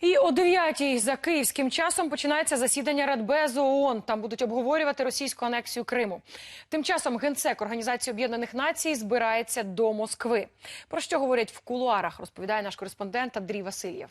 І о 9-й за київським часом починається засідання Радбезу ООН. Там будуть обговорювати російську анексію Криму. Тим часом генсек Організації Об'єднаних Націй збирається до Москви. Про що говорять в кулуарах, розповідає наш кореспондент Андрій Васильєв.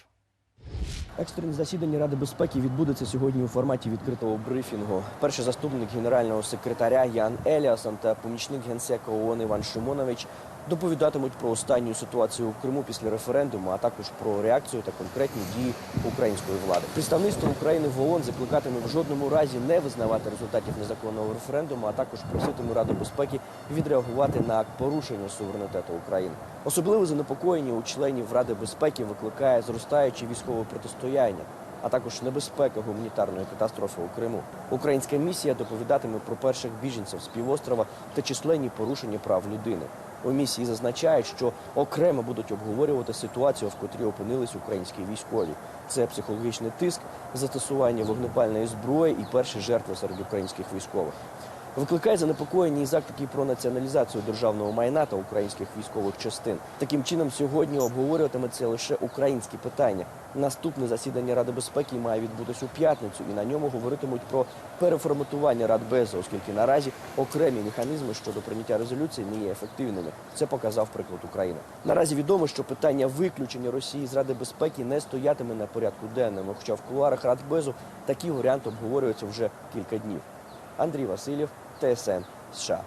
Екстрене засідання Ради безпеки відбудеться сьогодні у форматі відкритого брифінгу. Перший заступник генерального секретаря Ян Еліасон та помічник генсека ООН Іван Шимонович доповідатимуть про останню ситуацію в Криму після референдуму, а також про реакцію та конкретні дії української влади. Представництво України в ООН закликатиме в жодному разі не визнавати результатів незаконного референдуму, а також проситиме Раду безпеки відреагувати на порушення суверенітету України. Особливе занепокоєння у членів Ради безпеки викликає зростаюче військове протистояння, а також небезпека гуманітарної катастрофи у Криму. Українська місія доповідатиме про перших біженців з півострова та численні порушення прав людини. У місії зазначають, що окремо будуть обговорювати ситуацію, в котрій опинились українські військові. Це психологічний тиск, застосування вогнепальної зброї і перші жертви серед українських військових. Викликає занепокоєння і заклики про націоналізацію державного майна та українських військових частин. Таким чином, сьогодні обговорюватиметься лише українські питання. Наступне засідання Ради безпеки має відбутись у п'ятницю, і на ньому говоритимуть про переформатування Радбезу, оскільки наразі окремі механізми щодо прийняття резолюції не є ефективними. Це показав приклад України. Наразі відомо, що питання виключення Росії з Ради безпеки не стоятиме на порядку денному. Хоча в кулуарах Радбезу такі варіанти обговорюються вже кілька днів. Андрій Васильєв, ТСН США.